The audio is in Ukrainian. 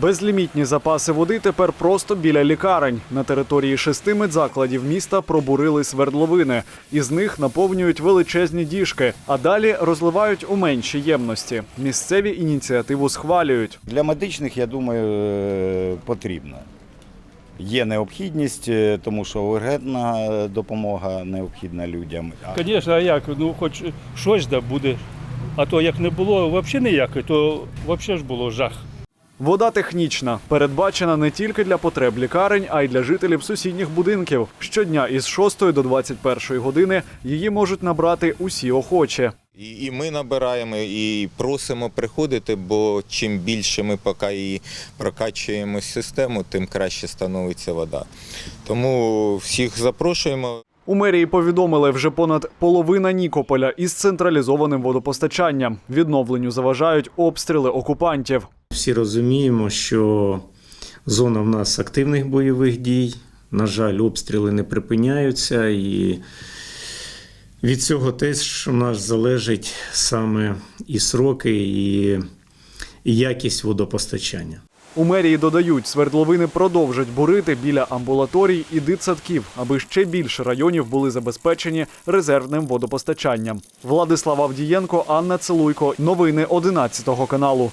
Безлімітні запаси води тепер просто біля лікарень. На території шести медзакладів міста пробурили свердловини. Із них наповнюють величезні діжки, а далі розливають у менші ємності. Місцеві ініціативу схвалюють. Для медичних, я думаю, е, потрібно. Є необхідність, е, тому що ургентна допомога необхідна людям. Звісно, а як? Ну, хоч щось да буде. А то як не було взагалі ніякої, то взагалі ж було жах. Вода технічна, передбачена не тільки для потреб лікарень, а й для жителів сусідніх будинків. Щодня із 6 до 21 години її можуть набрати усі охочі. І, ми набираємо і просимо приходити, бо чим більше ми поки її прокачуємо систему, тим краще становиться вода. Тому всіх запрошуємо. У мерії повідомили, вже понад половина Нікополя із централізованим водопостачанням. Відновленню заважають обстріли окупантів. Всі розуміємо, що зона в нас активних бойових дій. На жаль, обстріли не припиняються, і від цього теж у нас залежить саме і сроки, і, якість водопостачання. У мерії додають, свердловини продовжать бурити біля амбулаторій і дитсадків, аби ще більше районів були забезпечені резервним водопостачанням. Владислав Авдієнко, Анна Целуйко. Новини 11 каналу.